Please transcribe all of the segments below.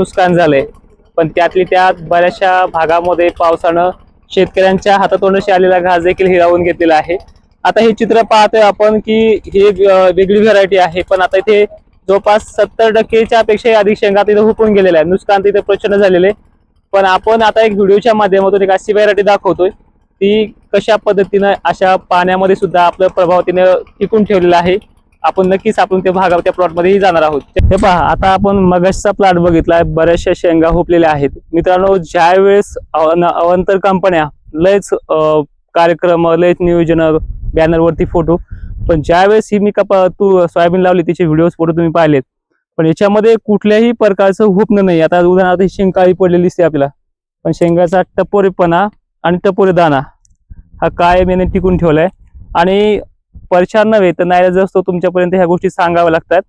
नुकसान झालंय. पण त्यातली त्यात बऱ्याचशा भागामध्ये पावसानं शेतकऱ्यांच्या हातातोंडाशी आलेला घास देखील हिरावून घेतलेला आहे. आता हे चित्र पाहतोय आपण की ही वेगळी व्हरायटी आहे पण आता इथे जवळपास सत्तर टक्केच्या पेक्षा अधिक शेंगा तिथे हुकून गेलेल्या आहे नुकसान तिथे प्रचंड झालेले आहे. पण आपण आता एक व्हिडिओच्या माध्यमातून एक अशी व्हरायटी दाखवतोय ती कशा पद्धतीनं अशा पाण्यामध्ये सुद्धा आपलं प्रभाव तिने टिकून ठेवलेला आहे. आपण नक्कीच आपण त्या भागा त्या प्लॉटमध्येही जाणार आहोत. हे पहा आता आपण मगसचा प्लॉट बघितलाय बऱ्याचशा शेंगा हुपलेल्या आहेत. मित्रांनो ज्या वेळेस अवंतर कंपन्या लयच कार्यक्रम लयच नियोजन बॅनरवरती फोटो पण ज्या वेळेस ही मी कपा तू सोयाबीन लावली तिचे व्हिडिओज फोटो तुम्ही पाहिलेत. पण याच्यामध्ये कुठल्याही प्रकारचं हुपणं नाही. आता उदाहरणार्थ ही पडलेली दिसते आपल्याला. पण शेंगाचा टपोरेपणा आणि टपोरे दाणा हा कायम याने टिकून ठेवलाय. आणि परचार नव्हे तर नाही असतो तुमच्यापर्यंत ह्या गोष्टी सांगाव्या लागतात.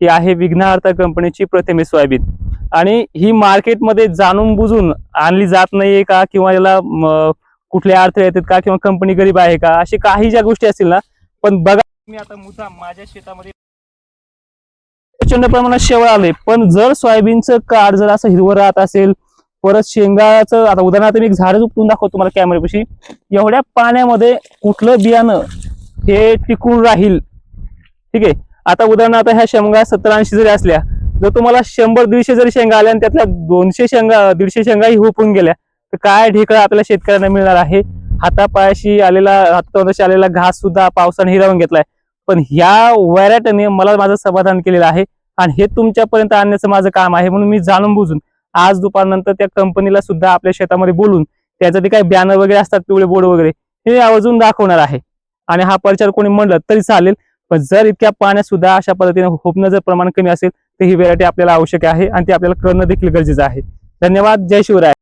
ही आहे विघ्नहर्ता कंपनीची प्रथमे सोयाबीन. आणि ही मार्केटमध्ये जाणून बुजून आणली जात नाहीये का किंवा याला कुठले अडथळे येतात का किंवा कंपनी गरीब आहे का अशी काही ज्या गोष्टी असतील ना पण बघा मी आता मुद्दा माझ्या शेतामध्ये प्रचंड प्रमाणात शेवळ आले पण जर सोयाबीनचं काढ जर असं हिरवं राहत असेल परत शेंगाचं आता उदाहरणार्थ मी एक झाडच उपटून दाखवतो तुम्हाला कॅमेऱ्यापाशी एवढ्या पाण्यामध्ये कुठलं बियाणं हे टिकून राहील. ठीक आहे? आता उदाहरणार्थ ह्या शेंगा सत्तर ऐंशी जरी असल्या जर तुम्हाला शंभर दीडशे जरी शेंगा आल्या आणि त्यातल्या दोनशे शेंगा दीडशे शेंगाही होपून गेल्या तर काय ढेकळा आपल्या शेतकऱ्यांना मिळणार आहे? हातापायाशी आलेला हातातोंडाशी आलेला घास सुद्धा पावसाने हिरावून घेतलाय. पण ह्या वैराटने मला माझं समाधान केलेलं आहे आणि हे तुमच्यापर्यंत आणण्याचं माझं काम आहे म्हणून मी जाणून बुजून आज दुपारनंतर त्या कंपनीला सुद्धा आपल्या शेतामध्ये बोलून त्याचं ते काही बॅनर वगैरे असतात पिवळे बोर्ड वगैरे हे आवर्जून दाखवणार आहे. आणि हा परिचार कोणी म्हणलं तरी चालेल पण जर इतक्या पाण्यात सुद्धा अशा पद्धतीने होपणं जर प्रमाण कमी असेल तर ही व्हेरायटी आपल्याला आवश्यक आहे आणि ती आपल्याला करणं देखील गरजेचं आहे. धन्यवाद. जय शिवराय.